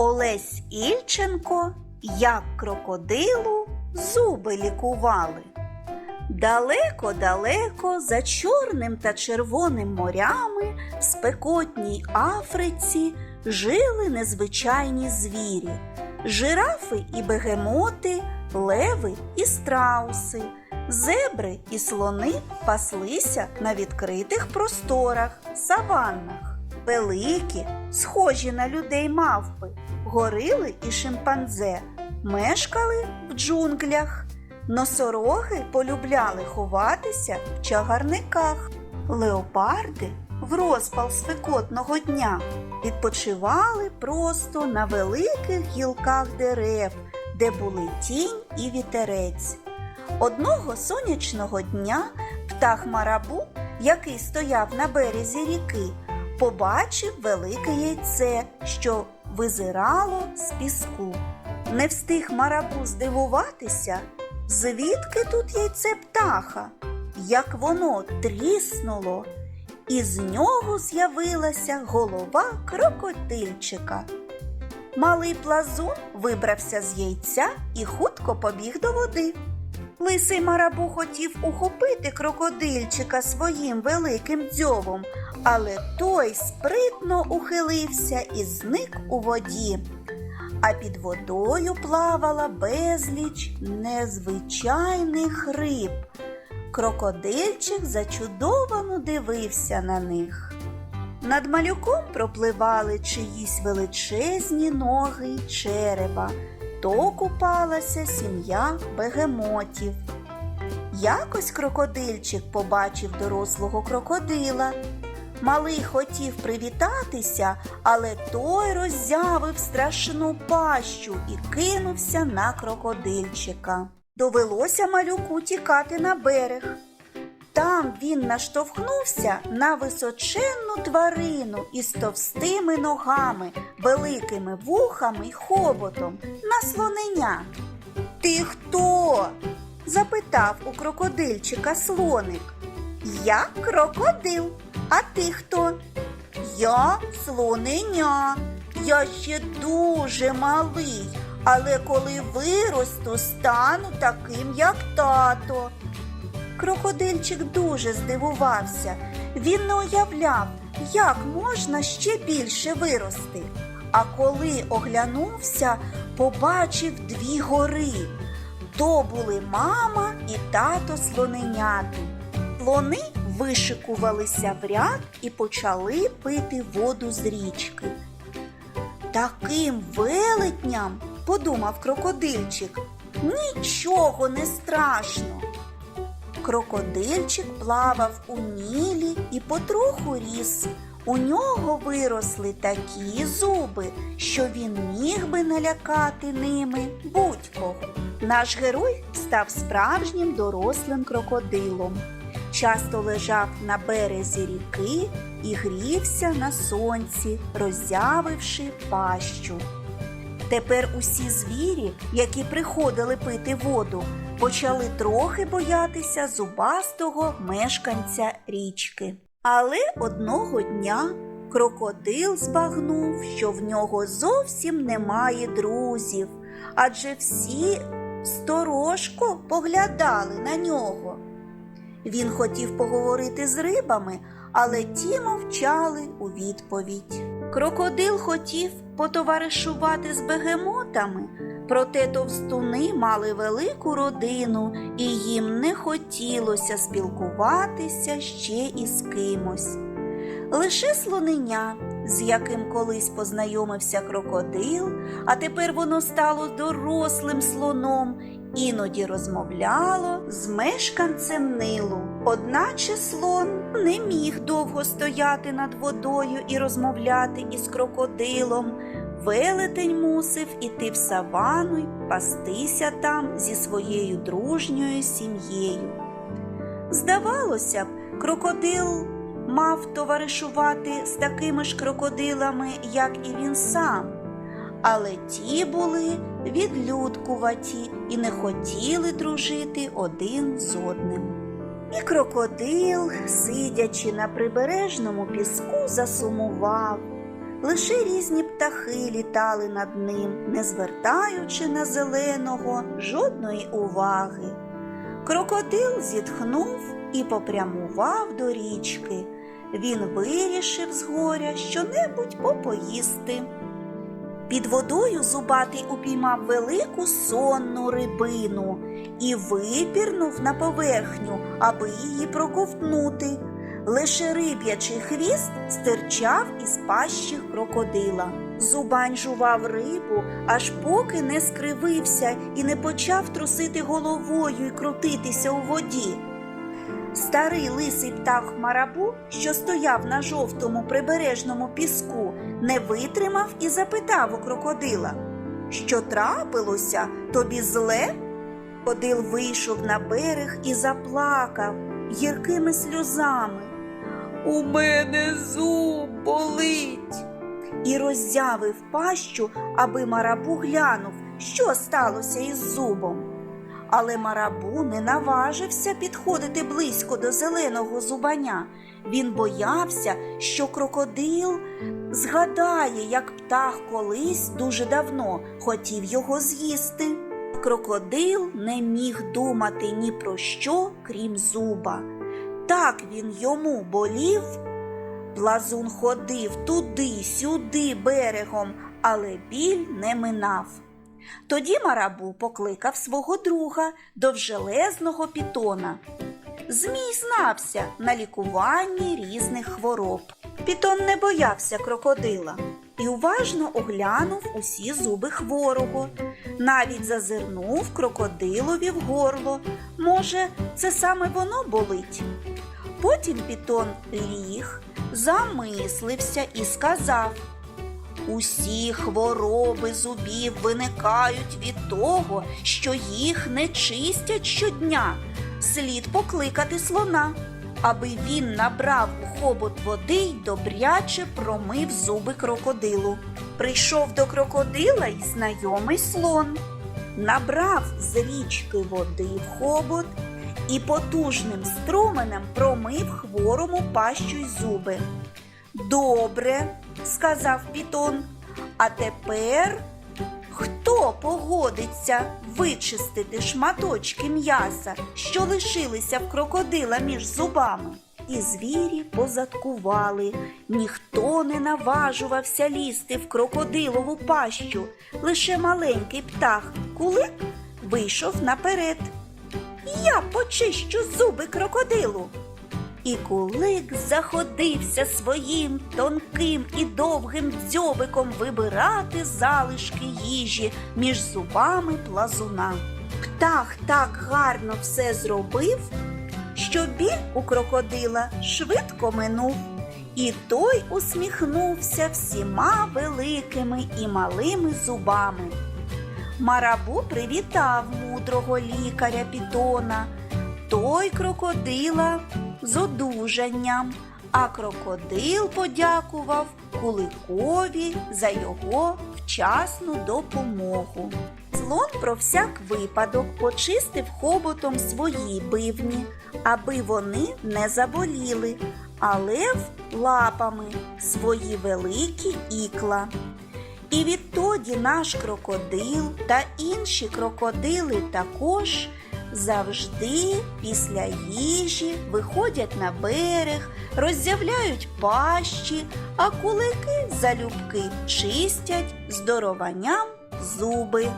Олесь Ільченко, як крокодилу зуби лікували. Далеко-далеко за чорним та червоним морями в спекотній Африці жили незвичайні звірі, жирафи і бегемоти, леви і страуси, зебри і слони паслися на відкритих просторах, саваннах. Великі, схожі на людей мавпи, горили і шимпанзе мешкали в джунглях. Носороги полюбляли ховатися в чагарниках. Леопарди в розпал спекотного дня відпочивали просто на великих гілках дерев, де були тінь і вітерець. Одного сонячного дня птах марабу, який стояв на березі ріки, побачив велике яйце, що визирало з піску. Не встиг марабу здивуватися, звідки тут яйце птаха, як воно тріснуло, і з нього з'явилася голова крокодильчика. Малий плазун вибрався з яйця і хутко побіг до води. Лисий марабу хотів ухопити крокодильчика своїм великим дзьобом, але той спритно ухилився і зник у воді. А під водою плавала безліч незвичайних риб. Крокодильчик зачудовано дивився на них. Над малюком пропливали чиїсь величезні ноги й черева, то купалася сім'я бегемотів. Якось крокодильчик побачив дорослого крокодила. Малий хотів привітатися, але той роззявив страшну пащу і кинувся на крокодильчика. Довелося малюку тікати на берег. Там він наштовхнувся на височенну тварину із товстими ногами, великими вухами й хоботом на слоненя. Ти хто? запитав у крокодильчика слоник. Я крокодил, а ти хто? Я слоненя. Я ще дуже малий, але коли виросту, стану таким, як тато. Крокодильчик дуже здивувався. Він не уявляв, як можна ще більше вирости. А коли оглянувся, побачив дві гори. То були мама і тато слоненяти. Слони вишикувалися в ряд і почали пити воду з річки. Таким велетням, подумав крокодильчик, нічого не страшно. Крокодильчик плавав у нілі і потроху ріс. У нього виросли такі зуби, що він міг би налякати ними будь-кого. Наш герой став справжнім дорослим крокодилом. Часто лежав на березі ріки і грівся на сонці, роззявивши пащу. Тепер усі звірі, які приходили пити воду, почали трохи боятися зубастого мешканця річки. Але одного дня крокодил збагнув, що в нього зовсім немає друзів, адже всі сторожко поглядали на нього. Він хотів поговорити з рибами, але ті мовчали у відповідь. Крокодил хотів потоваришувати з бегемотами, проте товстуни мали велику родину, і їм не хотілося спілкуватися ще із кимось. Лише слоненя, з яким колись познайомився крокодил, а тепер воно стало дорослим слоном, іноді розмовляло з мешканцем Нилу. Одначе слон не міг довго стояти над водою і розмовляти із крокодилом. Велетень мусив іти в савану й пастися там зі своєю дружньою сім'єю. Здавалося б, крокодил мав товаришувати з такими ж крокодилами, як і він сам. Але ті були відлюдкуваті і не хотіли дружити один з одним. І крокодил, сидячи на прибережному піску, засумував. Лише різні птахи літали над ним, не звертаючи на зеленого жодної уваги. Крокодил зітхнув і попрямував до річки. Він вирішив з горя щонебудь попоїсти. Під водою зубатий упіймав велику сонну рибину і випірнув на поверхню, аби її проковтнути. Лише риб'ячий хвіст стирчав із пащі крокодила. Зубань жував рибу, аж поки не скривився і не почав трусити головою і крутитися у воді. Старий лисий птах марабу, що стояв на жовтому прибережному піску, не витримав і запитав у крокодила, що трапилося тобі зле? Крокодил вийшов на берег і заплакав гіркими сльозами. У мене зуб болить. І роззявив пащу, аби марабу глянув, що сталося із зубом. Але марабу не наважився підходити близько до зеленого зубаня. Він боявся, що крокодил згадає, як птах колись дуже давно хотів його з'їсти. Крокодил не міг думати ні про що, крім зуба. Так він йому болів. Плазун ходив туди-сюди берегом, але біль не минав. Тоді марабу покликав свого друга довжелезного пітона. Змій знався на лікуванні різних хвороб. Пітон не боявся крокодила і уважно оглянув усі зуби хворого, навіть зазирнув крокодилові в горло. Може, це саме воно болить? Потім пітон ліг, замислився і сказав. Усі хвороби зубів виникають від того, що їх не чистять щодня. Слід покликати слона, аби він набрав у хобот води й добряче промив зуби крокодилу. Прийшов до крокодила й знайомий слон, набрав з річки води в хобот і потужним струменем промив хворому пащу й зуби. Добре, сказав Пітон. А тепер хто погодиться вичистити шматочки м'яса, що лишилися в крокодила між зубами? І звірі позадкували. Ніхто не наважувався лізти в крокодилову пащу. Лише маленький птах кулик вийшов наперед. Я почищу зуби крокодилу. І кулик заходився своїм тонким і довгим дзьобиком вибирати залишки їжі між зубами плазуна. Птах так гарно все зробив, що біль у крокодила швидко минув, і той усміхнувся всіма великими і малими зубами. Марабу привітав мудрого лікаря Пітона, той крокодила з одужанням, а крокодил подякував Куликові за його вчасну допомогу. Слон про всяк випадок почистив хоботом свої бивні, аби вони не заболіли, а лев лапами свої великі ікла. І відтоді наш крокодил та інші крокодили також завжди після їжі виходять на берег, роззявляють пащі, а кулики залюбки чистять здорованням зуби.